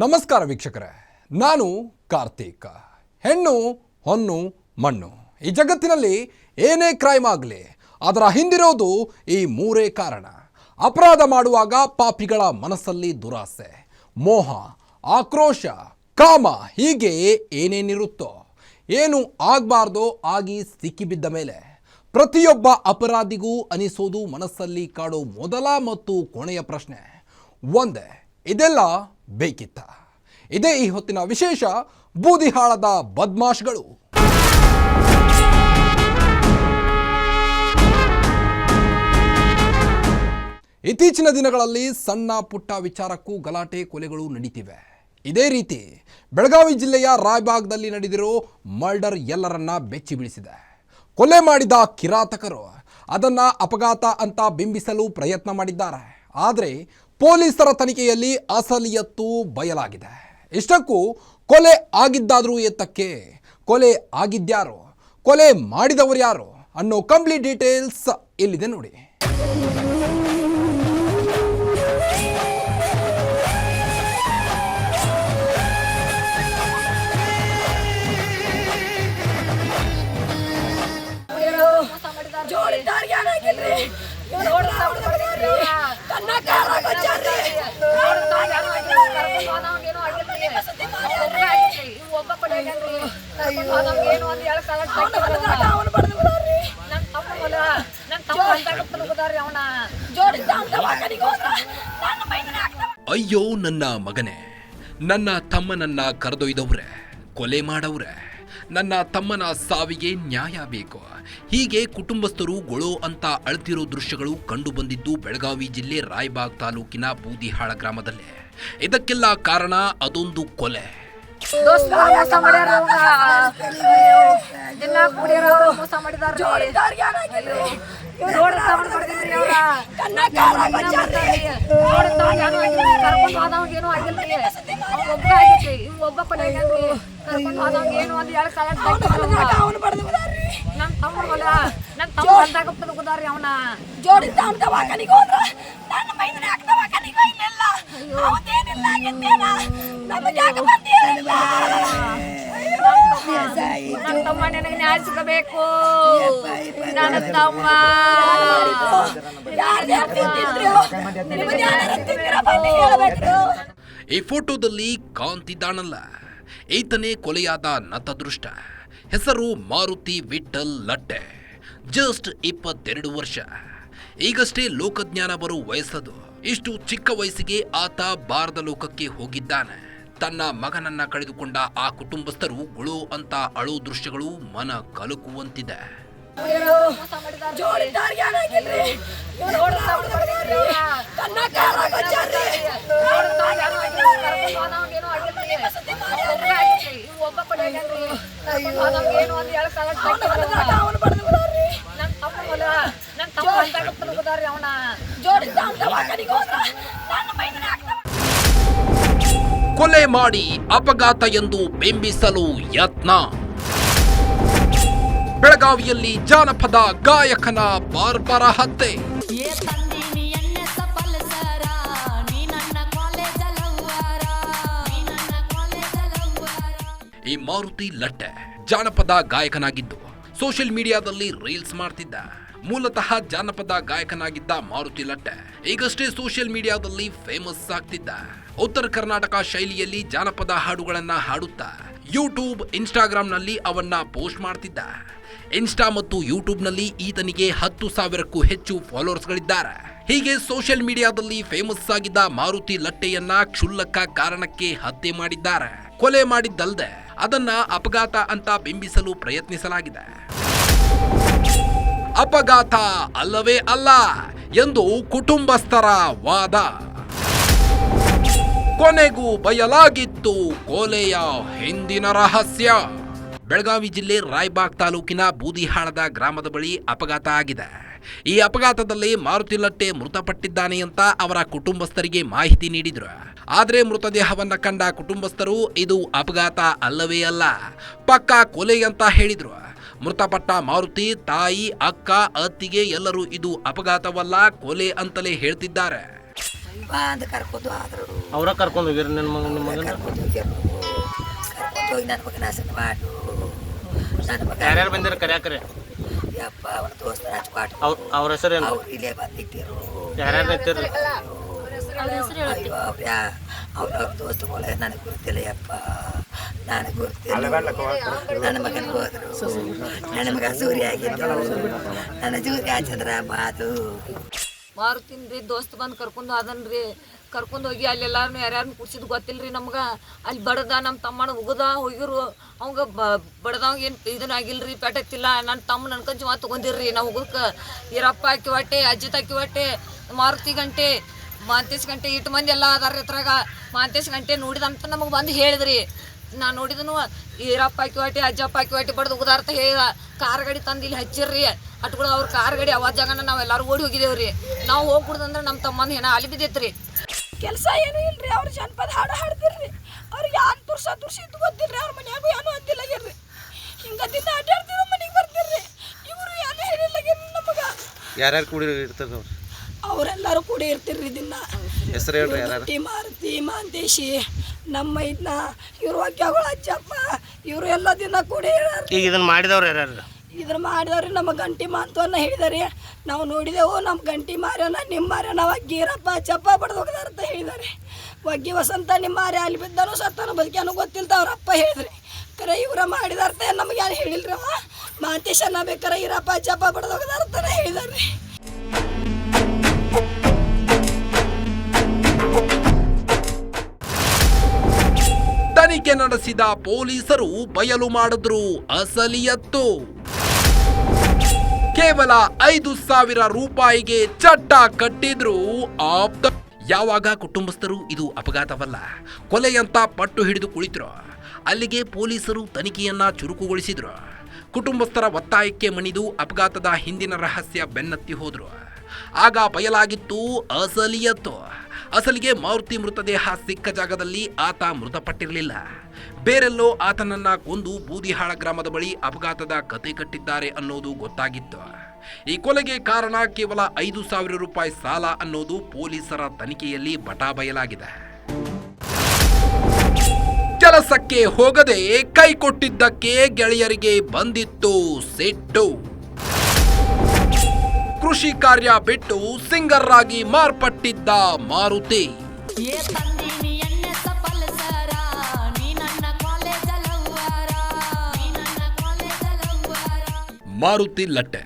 ನಮಸ್ಕಾರ ವೀಕ್ಷಕರೇ. ನಾನು ಕಾರ್ತಿಕ. ಹೆಣ್ಣು, ಹೊನ್ನು, ಮಣ್ಣು. ಈ ಜಗತ್ತಿನಲ್ಲಿ ಏನೇ ಕ್ರೈಮ್ ಆಗಲಿ, ಅದರ ಹಿಂದಿರೋದು ಈ ಮೂರೇ ಕಾರಣ. ಅಪರಾಧ ಮಾಡುವಾಗ ಪಾಪಿಗಳ ಮನಸ್ಸಲ್ಲಿ ದುರಾಸೆ. ಮೋಹ, ಆಕ್ರೋಶ, ಕಾಮ, ಹೀಗೆ ಏನೇನಿರುತ್ತೋ, ಏನು ಆಗಬಾರ್ದೋ ಆಗಿ ಸಿಕ್ಕಿಬಿದ್ದ ಮೇಲೆ ಪ್ರತಿಯೊಬ್ಬ ಅಪರಾಧಿಗೂ ಅನಿಸೋದು ಮನಸ್ಸಲ್ಲಿ ಕಾಡೋ ಮೊದಲ ಮತ್ತು ಕೊನೆಯ ಪ್ರಶ್ನೆ. ಒಂದೇ ಇದೆಲ್ಲ ಬೇಕಿತ್ತ. ಇದೇ ಈ ಹೊತ್ತಿನ ವಿಶೇಷ ಬೂದಿಹಾಳದ ಬದ್ಮಾಶ್ಗಳು. ಇತ್ತೀಚಿನ ದಿನಗಳಲ್ಲಿ ಸಣ್ಣ ಪುಟ್ಟ ವಿಚಾರಕ್ಕೂ ಗಲಾಟೆ ಕೊಲೆಗಳು ನಡೀತಿವೆ. ಇದೇ ರೀತಿ ಬೆಳಗಾವಿ ಜಿಲ್ಲೆಯ ರಾಯಬಾಗ್ದಲ್ಲಿ ನಡೆದಿರೋ ಮರ್ಡರ್ ಎಲ್ಲರನ್ನ ಬೆಚ್ಚಿ ಬೀಳಿಸಿದೆ. ಕೊಲೆ ಮಾಡಿದ ಕಿರಾತಕರು ಅದನ್ನ ಅಪಘಾತ ಅಂತ ಬಿಂಬಿಸಲು ಪ್ರಯತ್ನ ಮಾಡಿದ್ದಾರೆ. ಆದರೆ ಪೊಲೀಸರ ತನಿಖೆಯಲ್ಲಿ ಅಸಲಿಯತ್ತು ಬಯಲಾಗಿದೆ. ಇಷ್ಟಕ್ಕೂ ಕೊಲೆ ಆಗಿದ್ದಾದರೂ ಎತ್ತಕ್ಕೆ. ಕೊಲೆ ಆಗಿದ್ಯಾರು? ಕೊಲೆ ಮಾಡಿದವರು ಯಾರು? ಅನ್ನೋ ಕಂಪ್ಲೀಟ್ ಡೀಟೇಲ್ಸ್ ಇಲ್ಲಿದೆ ನೋಡಿ. ನನ್ನ ಮೈದನ. ಅಯ್ಯೋ ನನ್ನ ಮಗನೇ. ನನ್ನ ತಮ್ಮನನ್ನ ಕರೆದೊಯ್ದವ್ರೆ ಕೊಲೆ ಮಾಡವ್ರೆ. ನನ್ನ ತಮ್ಮನ ಸಾವಿಗೆ ನ್ಯಾಯ ಬೇಕು. ಹೀಗೆ ಕುಟುಂಬಸ್ಥರು ಗೊಳೋ ಅಂತ ಅಳ್ತಿರೋ ದೃಶ್ಯಗಳು ಕಂಡು ಬಂದಿದ್ದು ಬೆಳಗಾವಿ ಜಿಲ್ಲೆ ರಾಯಬಾಗ್ ತಾಲೂಕಿನ ಬೂದಿಹಾಳ ಗ್ರಾಮದಲ್ಲೇ. ಇದಕ್ಕೆಲ್ಲ ಕಾರಣ ಅದೊಂದು ಕೊಲೆ. ಜೋಡಿದಾರ್ಗೆ ಏನಾಗಿಲ್ರಿ ಇವ್ನು ಹೊಡ್ದ ಹೊಡ್ದಾರ್ರಿ. ಕನ್ನ ಕಾಲಾಗ್ ಹಚ್ಚಾರ್ರಿ. ಅವ್ನು ಹೊಡ್ದಾರ, ಅವ್ನು ಬಡ್ದು ಬಿಡಾರ್ರಿ. ಜೋಡಿದ್ದ ಅವ್ನ್. ದವಾಖಾನಿಗ್ ಹೋದ್ರ. ನನ್ನ ಮೈದನ ದವಾಖಾನಿಗ್? ನನ್ನ ತಮ್ಮ ನನ್ನ ತಮ್ಮ ಯಾರ್ದ್ ಈ ಫೋಟೋದಲ್ಲಿ ಕಾಂತಿದ್ದಾನಲ್ಲ ಈತನೇ ಕೊಲೆಯಾದ ನತದೃಷ್ಟ. ಹೆಸರು ಮಾರುತಿ ವಿಠಲ್ ಲಟ್ಟೆ. ಜಸ್ಟ್ ಇಪ್ಪತ್ತೆರಡು ವರ್ಷ. ಈಗಷ್ಟೇ ಲೋಕಜ್ಞಾನ ಬರೋ ವಯಸ್ಸದು. ಇಷ್ಟು ಚಿಕ್ಕ ವಯಸ್ಸಿಗೆ ಆತ ಬಾರದ ಲೋಕಕ್ಕೆ ಹೋಗಿದ್ದಾನೆ. ತನ್ನ ಮಗನನ್ನ ಕಳೆದುಕೊಂಡ ಆ ಕುಟುಂಬಸ್ಥರು ಗುಳು ಅಂತ ಅಳು ದೃಶ್ಯಗಳು ಮನ ಕಲುಕುವಂತಿದೆ. ಅವ್ನು. ಕೊಲೆ ಮಾಡಿ ಅಪಘಾತ ಎಂದು ಬಿಂಬಿಸಲು ಯತ್ನ. ಬೆಳಗಾವಿಯಲ್ಲಿ ಜಾನಪದ ಗಾಯಕನ ಬಾರ್ಬರ ಹತ್ಯೆ. ಏ ತಂದೀನಿ ಎಣ್ಣೆ ಸಫಲಸರ ನೀ ನನ್ನ ಕಾಲೇಜ ಲವ್ವರ ನೀ ನನ್ನ ಕಾಲೇಜ ಲವ್ವರ ಈ ಮಾರುತಿ ಲಟ್ಟೆ ಜಾನಪದ ಗಾಯಕನಾಗಿದ್ದು ಸೋಷಿಯಲ್ ಮೀಡಿಯಾದಲ್ಲಿ ರೀಲ್ಸ್ ಮಾಡ್ತಿದ್ದ. ಮೂಲತಃ ಜಾನಪದ ಗಾಯಕನಾಗಿದ್ದ ಮಾರುತಿ ಲಟ್ಟೆ. ಈಗಷ್ಟೇ ಸೋಷಿಯಲ್ ಮೀಡಿಯಾದಲ್ಲಿ ಫೇಮಸ್ ಆಗ್ತಿದ್ದ. ಉತ್ತರ ಕರ್ನಾಟಕ ಶೈಲಿಯಲ್ಲಿ ಜಾನಪದ ಹಾಡುಗಳನ್ನ ಹಾಡುತ್ತಾ ಯೂಟ್ಯೂಬ್ ಇನ್ಸ್ಟಾಗ್ರಾಂನಲ್ಲಿ ಅವನ್ನ ಪೋಸ್ಟ್ ಮಾಡ್ತಿದ್ದ. ಇನ್ಸ್ಟಾ ಮತ್ತು ಯೂಟ್ಯೂಬ್ನಲ್ಲಿ ಈತನಿಗೆ ಹತ್ತು ಸಾವಿರಕ್ಕೂ ಹೆಚ್ಚು ಫಾಲೋವರ್ಸ್ಗಳಿದ್ದಾರೆ ಹೀಗೆ ಸೋಷಿಯಲ್ ಮೀಡಿಯಾದಲ್ಲಿ ಫೇಮಸ್ ಆಗಿದ್ದ ಮಾರುತಿ ಲಟ್ಟೆಯನ್ನ ಕ್ಷುಲ್ಲಕ ಕಾರಣಕ್ಕೆ ಹತ್ಯೆ ಮಾಡಿದ್ದಾರೆ. ಕೊಲೆ ಮಾಡಿದ್ದಲ್ಲದೆ ಅದನ್ನ ಅಪಘಾತ ಅಂತ ಬಿಂಬಿಸಲು ಪ್ರಯತ್ನಿಸಲಾಗಿದೆ. ಅಪಘಾತ ಅಲ್ಲವೇ ಅಲ್ಲ ಎಂದು ಕುಟುಂಬಸ್ಥರ ವಾದ. ಕೊನೆಗೂ ಬಯಲಾಗಿತ್ತು ಕೋಲೆಯ ಹಿಂದಿನ ರಹಸ್ಯ. ಬೆಳಗಾವಿ ಜಿಲ್ಲೆ ರಾಯಬಾಗ್ ತಾಲೂಕಿನ ಬೂದಿಹಾಳದ ಗ್ರಾಮದ ಬಳಿ ಅಪಘಾತ ಆಗಿದೆ. ಈ ಅಪಘಾತದಲ್ಲಿ ಮಾರುತಿ ಲಟ್ಟೆ ಮೃತಪಟ್ಟಿದ್ದಾನೆ ಅಂತ ಅವರ ಕುಟುಂಬಸ್ಥರಿಗೆ ಮಾಹಿತಿ ನೀಡಿದ್ರು. ಆದರೆ ಮೃತದೇಹವನ್ನು ಕಂಡ ಕುಟುಂಬಸ್ಥರು, ಇದು ಅಪಘಾತ ಅಲ್ಲವೇ ಅಲ್ಲ, ಪಕ್ಕಾ ಕೊಲೆ ಅಂತ ಹೇಳಿದ್ರು. ಮೃತಪಟ್ಟ ಮಾರುತಿ ತಾಯಿ ಅಕ್ಕ ಅತ್ತಿಗೆ ಎಲ್ಲರೂ ಇದು ಅಪಘಾತವಲ್ಲ ಕೊಲೆ ಅಂತಲೇ ಹೇಳ್ತಿದ್ದಾರೆ. ಅಂತ ಕರ್ಕೊಂಡು ಆದ್ರು ಅವ್ರ ಕರ್ಕೊಂಡು ಹೋಗಿರಿ ನನ್ನ ಮಗ ನಿಮ್ಮ ಮಗನ? ಕರ್ಕೊಂಡು ಹೋಗ್ಯಾರ ಕರ್ಕೊಂಡು ಹೋಗಿ ನನ್ನ ಮಗನ ಹಸನ್ ಮಾಡು. ನನ್ನ ಮಗ ಯಾರ್ಯಾರು ಬಂದಿರ ಕರ್ಯಾಕರೆ ಯಪ್ಪ ಅವನ ದೋಸ್ತ ಹಚ್ಪಾಟ್ ಅವ್ರ ಅವ್ರ ಹೆಸರು ಏನು? ಅವ್ರು ಇಲ್ಲೇ ಬಂದಿಟ್ಟಿರು ಯಾರ್ಯಾರು ಅಯ್ಯೋ ಅವ್ರ ಅವ್ರ ದೋಸ್ತುಗಳೇ ನನಗೆ ಗೊತ್ತಿಲ್ಲ ಯಪ್ಪ. ನನಗೆ ಗೊತ್ತಿಲ್ಲ ನನ್ನ ಮಗನ ಹೋದ್ರು. ನನ್ನ ಮಗ ಸೂರ್ಯ ಆಗಿದ್ದು. ನನ್ನ ಸೂರ್ಯ ಚಂದ್ರ ಮಾತು. ಮಾರುತಿನ್ ರೀ ದೋಸ್ತ್ ಬಂದು ಕರ್ಕೊಂಡು ಅದನ್ರಿ ಕರ್ಕೊಂಡು ಹೋಗಿ ಅಲ್ಲಿ ಎಲ್ಲಾರನು ಯಾರ್ಯಾರನ್ನ ಕುಡ್ಸಿದ್ ರೀ ನಮ್ಗೆ. ಅಲ್ಲಿ ಬಡದ ನಮ್ಮ ತಮ್ಮನ ಉಗದ ಹೋಗಿರು. ಅವಂಗ ಬಡದವಂಗ ಏನು ಇದನ್ನ ಆಗಿಲ್ರಿ ಪೆಟ್ಟತ್ತಿಲ್ಲ ನನ್ನ ತಮ್ಮ ನನ್ನ ಕಂಚು ಮಾತು ತಗೊಂಡಿರ್ರಿ ನಾವು ಉಗಕ್ಕೆ ಈರಪ್ಪ ಹಾಕಿ ಹೊಟ್ಟೆ ಅಜ್ಜಿತ್ ತಾಕಿ ಹೊಟ್ಟೆ ಮಾರುತಿ ಗಂಟೆ ಮಾಂತೇಶ್ ಗಂಟೆ ಇಟ್ಟು ಮಂದಿ ಎಲ್ಲ ಅದಾರ ಇದ್ರಾಗ. ಮಾಂತೇಶ್ ಗಂಟೆ ನೋಡಿದಂತ ನಮಗೆ ಬಂದು ಹೇಳಿದ್ರಿ. ನಾ ನೋಡಿದನು ಈರಪ್ಪ ಹಾಕಿ ಹೊಟ್ಟೆ ಅಜ್ಜಪ್ಪ ಹಾಕಿ ಹೊಟ್ಟೆ ಬಡ್ದು ಉದಾರ್ಥ ಹೇಳಿದ ಕಾರ್ ಗಾಡಿ ತಂದು ಇಲ್ಲಿ ಹಚ್ಚಿರ್ರಿ. ಅಟ್ಕೊಳ ಅವ್ರ ಕಾರ್ ಗಾಡಿ ಅವಾಜ್ ಜಾಗನ ನಾವು ಎಲ್ಲಾರು ಓಡಿ ಹೋಗಿದೇವ್ರಿ. ನಾವು ಹೋಗ್ಬಿಡ್ದಂದ್ರೆ ನಮ್ಮ ತಮ್ಮನ ಏನ ಅಲ್ಲಿ ಬಿದ್ದೈತ್ರಿ. ಕೆಲಸ ಏನೂ ಇಲ್ರಿ ಅವ್ರ ಜನಪದ ಹಾಡು ಹಾಡ್ತಿರ್ರಿ. ಅವ್ರಿಗೆ ಯಾನ್ ತುರ್ಸ ತುರ್ಸಿದ್ದು ಗೊತ್ತಿಲ್ರಿ ಅವ್ರ ಮನ್ಯಾಗೂ ಏನೂ ಅಂದಿಲ್ಲಾಗಿರ್ರಿ ಹಿಂಗ ದಿನ ಅಡ್ಡಾಡ್ತಿರೋ ಮನೆಗೆ ಬರ್ತಿರ್ರಿ. ಇವರು ಏನೂ ಹೇಳಿಲ್ಲಾಗಿರ್ರಿ ನಮಗ? ಯಾರ್ಯಾರು ಕೂಡಿ ಇರ್ತದ ಅವ್ರು? ಅವರೆಲ್ಲರೂ ಕೂಡ ಇರ್ತಿರ್ರಿ ದಿನ. ಹೆಸರು ಹೇಳ್ರಿ ಮಾರುತಿ ಮಾಂತೇಶಿ. ನಮ್ಮ ಇದನ್ನ ಇವ್ರ ವಾಕ್ಯಗಳು ಅಜ್ಜಪ್ಪ ಇವರು ಎಲ್ಲ ದಿನ ಕೂಡ ಈಗ ಇದನ್ನ ಮಾಡಿದವ್ರು ಯಾರ್ಯಾರು? ಇದ್ರ ಮಾಡಿದವ್ರಿ ನಮ್ಮ ಗಂಟಿ ಮಾಂತವನ್ನ ಹೇಳಿದಾರೆ. ನಾವು ನೋಡಿದೆವು ನಮ್ಮ ಗಂಟಿ ಮಾರ್ಯನ ನಿಮ್ಮ ಮಾರ್ಯನ ಗೀರಪ್ಪ ಚಪ್ಪ ಬಡ್ದು ಹೋಗದಾರ ಅಂತ ಹೇಳಿದಾರೆ. ಒಗ್ಗಿ ವಸಂತ ನಿಮ್ಮ ಮಾರ್ಯ ಅಲ್ಲಿ ಬಿದ್ದನು ಸತ್ತನು ಬದುಕ್ಯಾನು ಗೊತ್ತಿಲ್ತ ಅವ್ರಪ್ಪ ಹೇಳಿದ್ರಿ. ಕರೆ ಇವ್ರ ಮಾಡಿದಾರ್ತ ನಮ್ಗೆ ಯಾರು ಹೇಳಿಲ್ರವ ಅವ ಬೇಕಾರ ಇರಪ್ಪ ಚಪ್ಪ ಬಡ್ದು ಹೋಗದಾರ ಅಂತಾನೆ ತನಿಖೆ ನಡೆಸಿದ ಪೊಲೀಸರು ಬಯಲು ಮಾಡಿದ್ರು. ಅಸಲಿಯತ್ತು. ಕೇವಲ ಐದು ಸಾವಿರ ರೂಪಾಯಿಗೆ ಚಟ್ಟ ಕಟ್ಟಿದ್ರು ಆಪ್ತ ಯಾವಾಗ ಕುಟುಂಬಸ್ಥರು? ಇದು ಅಪಘಾತವಲ್ಲ. ಕೊಲೆಯಂತ ಪಟ್ಟು ಹಿಡಿದು ಕುಳಿತರು. ಅಲ್ಲಿಗೆ ಪೊಲೀಸರು ತನಿಖೆಯನ್ನ ಚುರುಕುಗೊಳಿಸಿದ್ರು. ಕುಟುಂಬಸ್ಥರ ಒತ್ತಾಯಕ್ಕೆ ಮಣಿದು ಅಪಘಾತದ ಹಿಂದಿನ ರಹಸ್ಯ ಬೆನ್ನತ್ತಿ ಹೋದ್ರು. ಆಗ ಬಯಲಾಗಿತ್ತು ಅಸಲಿಯತ್ತು. ಅಸಲಿಗೆ ಮಾರುತಿ ಮೃತದೇಹ ಸಿಕ್ಕ ಜಾಗದಲ್ಲಿ ಆತ ಮೃತಪಟ್ಟಿರಲಿಲ್ಲ. ಬೇರೆಲ್ಲೋ ಆತನನ್ನ ಕೊಂದು ಬೂದಿಹಾಳ ಗ್ರಾಮದ ಬಳಿ ಅಪಘಾತದ ಕತೆ ಕಟ್ಟಿದ್ದಾರೆ ಅನ್ನೋದು ಗೊತ್ತಾಗಿತ್ತು. ಈ ಕೊಲೆಗೆ ಕಾರಣ ಕೇವಲ ಐದು ಸಾವಿರ ರೂಪಾಯಿ ಸಾಲ ಅನ್ನೋದು ಪೊಲೀಸರ ತನಿಖೆಯಲ್ಲಿ ಬಟಾ ಬಯಲಾಗಿದೆ. ಕೆಲಸಕ್ಕೆ ಹೋಗದೆ ಕೈ ಕೊಟ್ಟಿದ್ದಕ್ಕೆ ಗೆಳೆಯರಿಗೆ ಬಂದಿತ್ತು ಸಿಟ್ಟು. ಕೃಷಿ ಕಾರ್ಯ ಬಿಟ್ಟು ಸಿಂಗರ್ ಆಗಿ ಮಾರ್ಪಟ್ಟಿದ್ದ ಮಾರುತಿ. ಮಾರುತಿ ಲಟ್ಟೆ.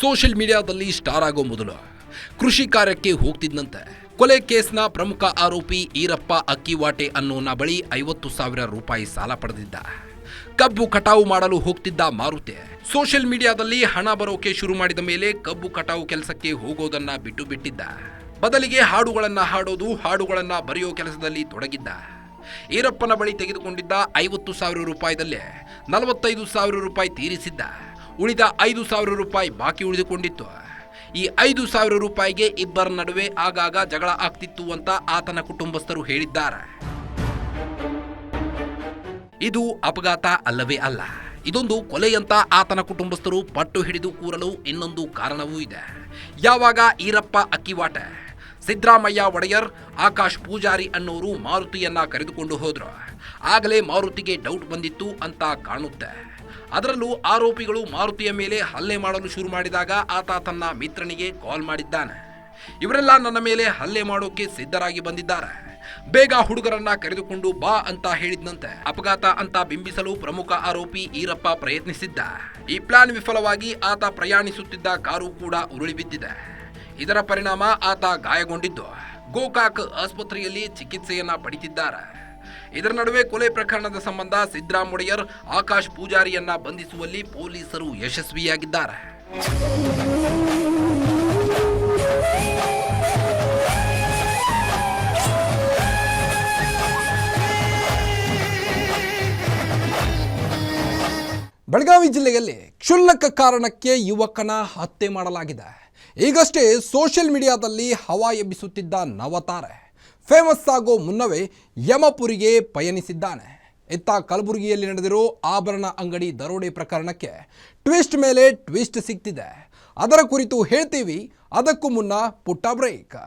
ಸೋಷಿಯಲ್ ಮೀಡಿಯಾದಲ್ಲಿ ಸ್ಟಾರ್ ಆಗೋ ಮೊದಲು ಕೃಷಿ ಕಾರ್ಯಕ್ಕೆ ಹೋಗ್ತಿದ್ದಂತೆ ಕೊಲೆ ಕೇಸ್ನ ಪ್ರಮುಖ ಆರೋಪಿ ಈರಪ್ಪ ಅಕ್ಕಿವಾಟೆ ಅನ್ನೋನ ಬಳಿ ಐವತ್ತು ಸಾವಿರ ರೂಪಾಯಿ ಸಾಲ ಪಡೆದಿದ್ದ. ಕಬ್ಬು ಕಟಾವು ಮಾಡಲು ಹೋಗ್ತಿದ್ದ ಮಾರುತೆ. ಸೋಷಿಯಲ್ ಮೀಡಿಯಾದಲ್ಲಿ ಹಣ ಬರೋಕೆ ಶುರು ಮಾಡಿದ ಮೇಲೆ ಕಬ್ಬು ಕಟಾವು ಕೆಲಸಕ್ಕೆ ಹೋಗೋದನ್ನ ಬಿಟ್ಟು ಬಿಟ್ಟಿದ್ದ. ಬದಲಿಗೆ ಹಾಡುಗಳನ್ನ ಹಾಡೋದು, ಹಾಡುಗಳನ್ನ ಬರೆಯೋ ಕೆಲಸದಲ್ಲಿ ತೊಡಗಿದ್ದ. ಈರಪ್ಪನ ಬಳಿ ತೆಗೆದುಕೊಂಡಿದ್ದ ಐವತ್ತು ಸಾವಿರ ರೂಪಾಯಿದಲ್ಲೇ ನಲವತ್ತೈದು ಸಾವಿರ ರೂಪಾಯಿ ತೀರಿಸಿದ್ದ. ಉಳಿದ ಐದು ಸಾವಿರ ರೂಪಾಯಿ ಬಾಕಿ ಉಳಿದುಕೊಂಡಿತ್ತು. ಈ ಐದು ಸಾವಿರ ರೂಪಾಯಿಗೆ ಇಬ್ಬರ ನಡುವೆ ಆಗಾಗ ಜಗಳ ಆಗ್ತಿತ್ತು ಅಂತ ಆತನ ಕುಟುಂಬಸ್ಥರು ಹೇಳಿದ್ದಾರೆ. ಇದು ಅಪಘಾತ ಅಲ್ಲವೇ ಅಲ್ಲ. ಇದೊಂದು ಕೊಲೆಯಂತ ಆತನ ಕುಟುಂಬಸ್ಥರು ಪಟ್ಟು ಹಿಡಿದು ಕೂರಲು ಇನ್ನೊಂದು ಕಾರಣವೂ ಇದೆ. ಯಾವಾಗ ಈರಪ್ಪ ಅಕ್ಕಿವಾಟ? ಸಿದ್ದರಾಮಯ್ಯ ಒಡೆಯರ್, ಆಕಾಶ್ ಪೂಜಾರಿ ಅನ್ನೋರು ಮಾರುತಿಯನ್ನ ಕರೆದುಕೊಂಡು ಹೋದ್ರು. ಆಗಲೇ ಮಾರುತಿಗೆ ಡೌಟ್ ಬಂದಿತ್ತು ಅಂತ ಕಾಣುತ್ತೆ. ಅದರಲ್ಲೂ ಆರೋಪಿಗಳು ಮಾರುತಿಯ ಮೇಲೆ ಹಲ್ಲೆ ಮಾಡಲು ಶುರು ಮಾಡಿದಾಗ ಆತ ತನ್ನ ಮಿತ್ರನಿಗೆ ಕಾಲ್ ಮಾಡಿದ್ದಾನೆ. ಇವರೆಲ್ಲ ನನ್ನ ಮೇಲೆ ಹಲ್ಲೆ ಮಾಡೋಕೆ ಸಿದ್ಧರಾಗಿ ಬಂದಿದ್ದಾರೆ. ಬೇಗ ಹುಡುಗರನ್ನ ಕರೆದುಕೊಂಡು ಬಾ ಅಂತ ಹೇಳಿದ್ನಂತೆ. ಅಪಘಾತ ಅಂತ ಬಿಂಬಿಸಲು ಪ್ರಮುಖ ಆರೋಪಿ ಈರಪ್ಪ ಪ್ರಯತ್ನಿಸಿದ್ದ. ಈ ಪ್ಲಾನ್ ವಿಫಲವಾಗಿ ಆತ ಪ್ರಯಾಣಿಸುತ್ತಿದ್ದ ಕಾರು ಕೂಡ ಉರುಳಿ ಬಿದ್ದಿದೆ. ಇದರ ಪರಿಣಾಮ ಆತ ಗಾಯಗೊಂಡಿದ್ದು. ಗೋಕಾಕ್ ಆಸ್ಪತ್ರೆಯಲ್ಲಿ ಚಿಕಿತ್ಸೆಯನ್ನ ಪಡಿತಿದ್ದಾರೆ. ಇದರ ನಡುವೆ ಕೊಲೆ ಪ್ರಕರಣದ ಸಂಬಂಧ ಸಿದ್ದರಾಮೊಡೆಯರ್ ಆಕಾಶ್ ಪೂಜಾರಿಯನ್ನ ಬಂಧಿಸುವಲ್ಲಿ ಪೊಲೀಸರು ಯಶಸ್ವಿಯಾಗಿದ್ದಾರೆ. ಬೆಳಗಾವಿ ಜಿಲ್ಲೆಯಲ್ಲಿ ಕ್ಷುಲ್ಲಕ ಕಾರಣಕ್ಕೆ ಯುವಕನ ಹತ್ಯೆ ಮಾಡಲಾಗಿದೆ. ಈಗಷ್ಟೇ ಸೋಷಿಯಲ್ ಮೀಡಿಯಾದಲ್ಲಿ ಹವಾ ಎಬ್ಬಿಸುತ್ತಿದ್ದ ನವತಾರೆ. ಫೇಮಸ್ ಆಗೋ ಮುನ್ನವೇ ಯಮಪುರಿಗೆ ಪಯಣಿಸಿದ್ದಾನೆ. ಇತ್ತ ಕಲಬುರಗಿಯಲ್ಲಿ ನಡೆದಿರೋ ಆಭರಣ ಅಂಗಡಿ ದರೋಡೆ ಪ್ರಕರಣಕ್ಕೆ ಟ್ವಿಸ್ಟ್ ಮೇಲೆ ಟ್ವಿಸ್ಟ್ ಸಿಗ್ತಿದೆ ಅದರ ಕುರಿತು ಹೇಳ್ತೀವಿ. ಅದಕ್ಕೂ ಮುನ್ನ ಪುಟ್ಟ ಬ್ರೇಕ್.